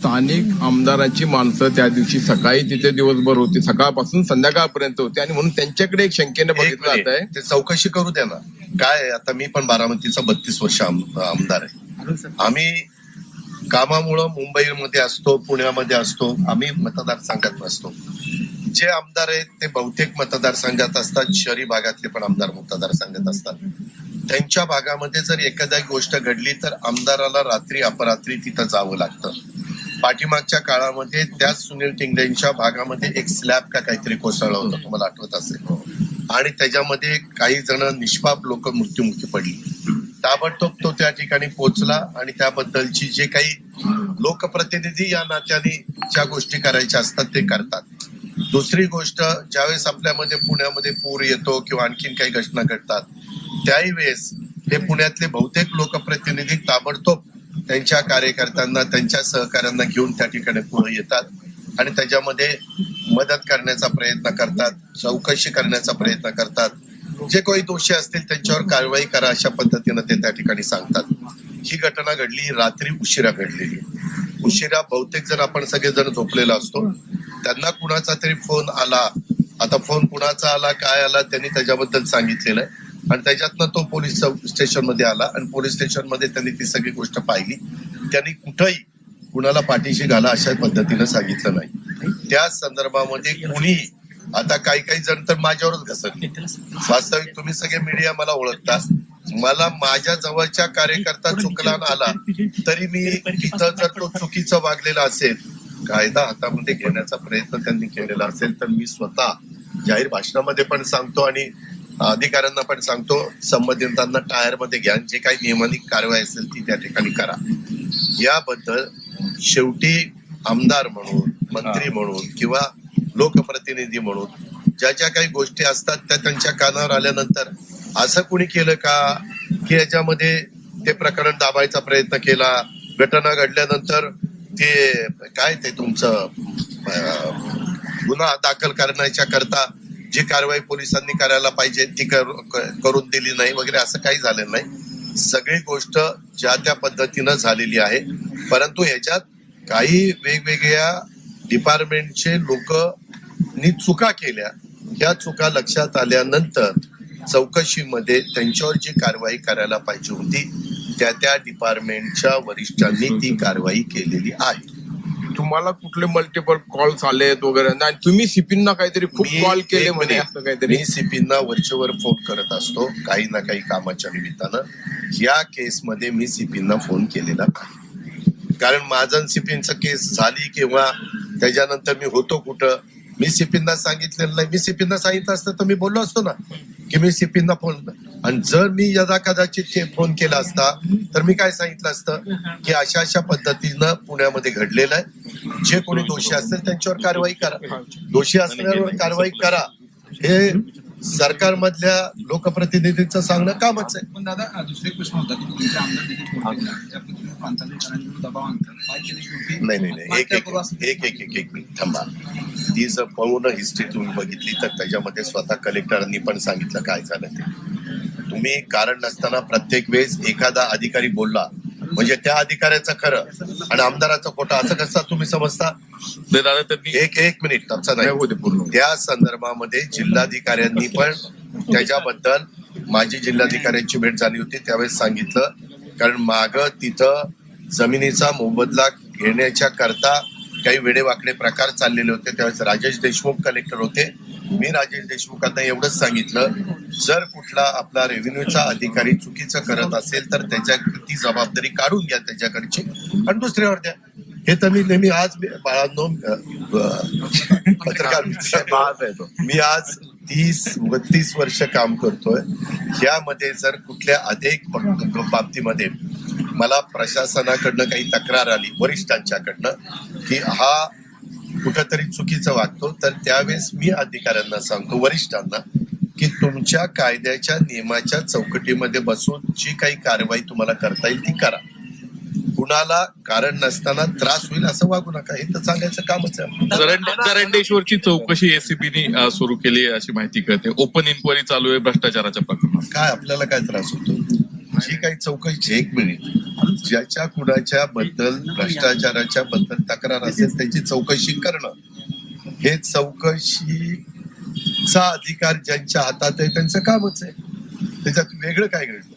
स्थानिक आमदारांची माणसं त्या दिवशी सकाळी तिथे दिवसभर होती. सकाळपासून संध्याकाळपर्यंत होती. आणि म्हणून त्यांच्याकडे एक शंकेने बघितलं. जात आहे ते चौकशी करू द्या ना. काय आता मी पण बारामतीचा बत्तीस वर्ष आम- आमदार आहे. आम्ही कामामुळं मुंबईमध्ये असतो पुण्यामध्ये असतो. आम्ही मतदारसंघात नसतो जे आमदार आहेत ते बहुतेक मतदारसंघात असतात. शहरी भागातले पण आमदार मतदारसंघात असतात. त्यांच्या भागामध्ये जर एखादी गोष्ट घडली तर आमदाराला रात्री अपरात्री तिथं जावं लागतं. पाठीमागच्या काळामध्ये त्याच सुनील टिंगलेंच्या भागामध्ये एक स्लॅब का काहीतरी कोसळलं होतं तुम्हाला आठवत असेल. आणि त्याच्यामध्ये काही जण निष्पाप लोक मृत्युमुखी पडली. ताबडतोब तो त्या ठिकाणी पोहोचला आणि त्याबद्दलची जे काही लोकप्रतिनिधी या नात्याने ज्या गोष्टी करायच्या असतात ते करतात. दुसरी गोष्ट ज्यावेळेस आपल्यामध्ये पुण्यामध्ये पूर येतो किंवा आणखीन काही घटना घडतात त्याही वेळेस हे पुण्यातले बहुतेक लोकप्रतिनिधी ताबडतोब त्यांच्या कार्यकर्त्यांना त्यांच्या सहकाऱ्यांना घेऊन त्या ठिकाणी पुढे येतात आणि त्याच्यामध्ये मदत करण्याचा प्रयत्न करतात चौकशी करण्याचा प्रयत्न करतात. जे कोणी दोषी असतील त्यांच्यावर कारवाई करा अशा पद्धतीनं ते त्या ठिकाणी सांगतात. ही घटना घडली रात्री उशिरा घडलेली. उशिरा बहुतेक जण आपण सगळेजण झोपलेलो असतो. त्यांना कुणाचा तरी फोन आला. आता फोन कुणाचा आला काय आला त्यांनी त्याच्याबद्दल सांगितलेलं आहे. आणि त्याच्यातनं तो पोलीस स्टेशनमध्ये आला आणि पोलीस स्टेशनमध्ये त्यांनी ती सगळी गोष्ट पाहिली. त्यांनी कुठंही कुणाला पाठीशी घाला अशा पद्धतीनं सांगितलं नाही. त्या संदर्भामध्ये कुणी आता काही काही जण तर माझ्यावरच घसरले. वास्तविक तुम्ही सगळे मीडिया मला ओळखता. मला माझ्या जवळच्या कार्यकर्ता चुकला आला तरी मी तिथं जर तो चुकीचं वागलेला असेल कायदा हातामध्ये घेण्याचा प्रयत्न त्यांनी केलेला असेल तर मी स्वतः जाहीर भाषणामध्ये पण सांगतो आणि अधिकाऱ्यांना पण सांगतो संबंधितांना टायरमध्ये घ्या जे काही नियमानी कारवाई असेल ती त्या ठिकाणी करा. याबद्दल शेवटी आमदार म्हणून मंत्री म्हणून किंवा लोकप्रतिनिधी म्हणून ज्या ज्या काही गोष्टी असतात त्या त्यांच्या कानावर आल्यानंतर असं कुणी केलं का की याच्यामध्ये ते प्रकरण दाबायचा प्रयत्न केला? घटना घडल्यानंतर ते काय ते तुमचं गुन्हा दाखल करण्याच्या करता जी कारवाई पोलिसांनी करायला पाहिजे ती क- करून दिली नाही वगैरे असं काही झालेलं नाही. सगळी गोष्ट ज्या त्या पद्धतीनं झालेली आहे. परंतु ह्याच्यात काही वेगवेगळ्या डिपार्टमेंटचे लोक चुका केल्या. या चुका लक्षात आल्यानंतर चौकशीमध्ये त्यांच्यावर जी कारवाई करायला पाहिजे होती त्या त्या डिपार्टमेंटच्या वरिष्ठांनी ती कारवाई केलेली आहे. तुम्हाला कुठले मल्टिपल कॉल्स आलेत वगैरे. आणि तुम्ही सिपींना काहीतरी खूप मी कॉल केले एक म्हणे. असं काहीतरी. मी सीपींना वरचेवर फोन करत असतो काही ना काही कामाच्या निमित्तानं. या केसमध्ये मी सीपींना फोन केलेला नाही. कारण माझं सीपींचं केस झाली किंवा त्याच्यानंतर मी होतो कुठं मी सीपींना सांगितलेलं नाही. मी सीपींना सांगितलं असतं तर मी बोललो असतो ना की मी सीपींना फोन आणि जर मी यदा कदाचित ते फोन केला असता तर मी काय सांगितलं असतं की अशा अशा पद्धतीनं पुण्यामध्ये घडलेलं आहे. जे कोणी दोषी असतील त्यांच्यावर कारवाई करा. दोषी असल्यावर कारवाई करा. हे सरकारमधल्या लोकप्रतिनिधींचं सांगणं कामच आहे. पण दादा दुसरे प्रश्न होता की तुमचे आमदार नाही नाही नाही. एक एक एक एक एक एक मिनिट. थांबा. ती जर पूर्ण हिस्ट्री तुम्ही बघितली तर त्याच्यामध्ये स्वतः कलेक्टरांनी पण सांगितलं काय झालं ते. तुम्ही कारण नसताना प्रत्येक वेळेस एखादा अधिकारी बोलला म्हणजे त्या अधिकाऱ्याचं खरं आणि आमदाराचं खोटं असं कसं तुम्ही समजता? दादा त्यांनी एक एक मिनिट आमचा नाही. नाही होते पूर्ण. त्या संदर्भामध्ये जिल्हाधिकाऱ्यांनी पण त्याच्याबद्दल माझी जिल्हाधिकाऱ्यांची भेट झाली होती त्यावेळेस सांगितलं. कारण माग तिथं जमिनीचा मोबदला घेण्याच्या करता काही वेडेवाकडे प्रकार चाललेले होते. त्यावेळेस राजेश देशमुख कलेक्टर होते. मी राजेश देशमुखांना एवढंच सांगितलं जर कुठला आपला रेव्हेन्यूचा अधिकारी चुकीचं करत असेल तर त्याच्या ती जबाबदारी काढून घ्या त्याच्याकडची. आणि दुसऱ्यावर द्या. हे तर मी नेहमी आज बाळांनो पत्रकार मी आज तीस बत्तीस वर्ष काम करतोय. यामध्ये जर कुठल्या अधिक बाबतीमध्ये मला प्रशासनाकडनं काही तक्रार आली वरिष्ठांच्याकडनं की हा कुठंतरी चुकीचं वागतो तर त्यावेळेस मी अधिकाऱ्यांना सांगतो वरिष्ठांना की तुमच्या कायद्याच्या नियमाच्या चौकटीमध्ये बसून जी काही कारवाई तुम्हाला करता येईल ती करा. कुणाला कारण नसताना त्रास होईल असं वागू नका. हे तर सांगायचं कामच आहे. जरंडे जरंडेश्वरची चौकशी एसीबीने सुरू केली अशी माहिती कळते. ओपन इन्क्वायरी चालू आहे भ्रष्टाचाराच्या प्रकरणात. काय आपल्याला काय त्रास होतो? जी काही चौकशी एक मिनिट. ज्याच्या कुणाच्या बद्दल भ्रष्टाचाराच्या बद्दल तक्रार असेल त्याची चौकशी करणं. हे चा अधिकार ज्यांच्या हातात आहे त्यांचं कामच आहे. त्याच्यात वेगळं काय घडलं?